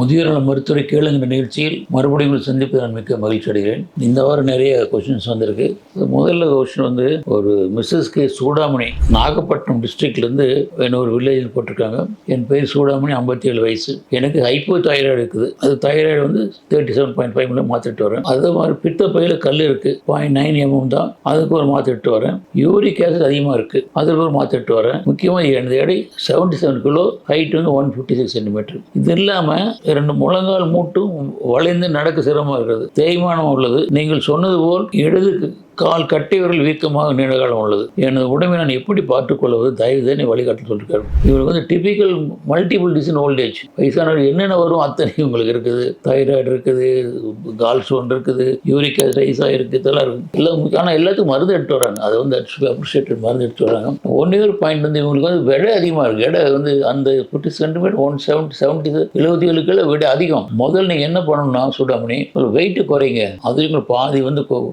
முதியோர் நல மருத்துவரை கேளுங்கிற நிகழ்ச்சியில் மறுபடியும் சந்திப்பு நான் மிக்க மகிழ்ச்சி அடைகிறேன். இந்த வாரம் நிறைய கொஷின்ஸ் வந்திருக்கு. முதல்ல கொஷின் வந்து ஒரு மிஸ்ஸஸ் கே. சூடாமணி நாகப்பட்டினம் டிஸ்ட்ரிக்ட்லேருந்து என்ன ஒரு வில்லேஜில் போட்டிருக்காங்க. என் பேர் சூடாமணி ஐம்பத்தி ஏழு வயசு. எனக்கு ஹைப்போ தைராய்டு இருக்குது. அது தைராய்டு வந்து தேர்ட்டி செவன் பாயிண்ட் ஃபைவ்ல மாற்றிட்டு வரேன். அதே மாதிரி பித்த பையில் கல் இருக்குது பாயிண்ட் நைன் எம்எம் தான். அதுக்கு ஒரு மாற்றிட்டு வரேன். யூரிக் ஆசிட் அதிகமாக இருக்குது அதுக்கு ஒரு மாற்றிட்டு வரேன். முக்கியமாக எனது எடை செவன்ட்டி செவன் கிலோ ஹைட் வந்து ஒன் ஃபிஃப்டி சிக்ஸ் சென்டிமீட்டர் இது இல்லாமல் இரண்டு முழங்கால் மூட்டும் வளைந்து நடக்க சிரமமாக இருக்கிறது. தேய்மானம் உள்ளது. நீங்கள் சொன்னது போல் இடது கால் கட்டியவர்கள் வீக்கமாக நீண்ட காலம் உள்ளது. எனது உடம்பை நான் எப்படி பார்த்துக்கொள்வது தயவு வழிகாட்ட வழிகாட்டு சொல்லியிருக்காரு இவர் வந்து டிபிக்கல் மல்டிபிள் டிசீன் ஓல்டேஜ் வயசானவர் என்னென்ன வரும் அத்தனை உங்களுக்கு இருக்குது. தைராய்டு இருக்குது கால் ஸ்டோன் இருக்குது யூரிக் ரைஸாக இருக்குது இதெல்லாம் இருக்குது. எல்லாம் ஆனால் எல்லாத்துக்கும் மருந்து எடுத்து வராங்க அதை வந்து அப்ரிஷியேட்டட் மருந்து எடுத்து வராங்க ஒன் இயர் பாயிண்ட் வந்து இவங்களுக்கு வந்து விடை அதிகமாக இருக்குது எடை வந்து அந்த fifty centimetre one seventy seventy எழுபத்தி ஏழு கிலோ விட அதிகம். முதல்ல நீங்கள் என்ன பண்ணணும்னா சுடாமணி வெயிட்டு குறைங்க. அது பாதி வந்து கொ-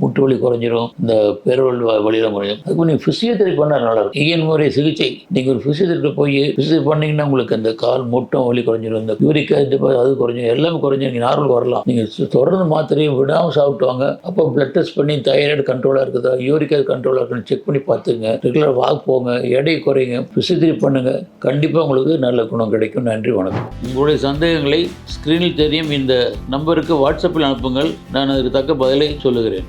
முட்டு முட்டு வலி குறைஞ்சிரும் இந்த பெருவல் வழியில் குறையும். அதுக்கு நீங்கள் ஃபிசியோதெரப்பி பண்ணால் நல்லா இருக்கும் இயன் முறை சிகிச்சை. நீங்கள் ஒரு ஃபிசியோதெரப்பி போய் ஃபிசியோ பண்ணீங்கன்னா உங்களுக்கு அந்த கால் முட்டம் வலி குறைஞ்சிரும். இந்த யூரிக் அது குறைஞ்சிரும். எல்லாமே குறைஞ்சி நீங்கள் நார்மல் வரலாம். நீங்கள் தொடர்ந்து மாத்திரையும் விடாமல் சாப்பிட்டு வாங்க அப்போ பிளட் டெஸ்ட் பண்ணி தைராய்டு கண்ட்ரோலாக இருக்குதா? யூரிக் கண்ட்ரோலாக இருக்குன்னு செக் பண்ணி பார்த்துங்க ரெகுலர் வாக் போங்க. எடை குறைங்க. ஃபிசியோதெரப்பி பண்ணுங்க. கண்டிப்பாக உங்களுக்கு நல்ல குணம் கிடைக்கும். நன்றி வணக்கம். உங்களுடைய சந்தேகங்களை ஸ்க்ரீனில் தெரியும். இந்த நம்பருக்கு வாட்ஸ்அப்பில் அனுப்புங்கள். நான் அதற்கு தக்க பதிலை சொல்லுகிறேன்.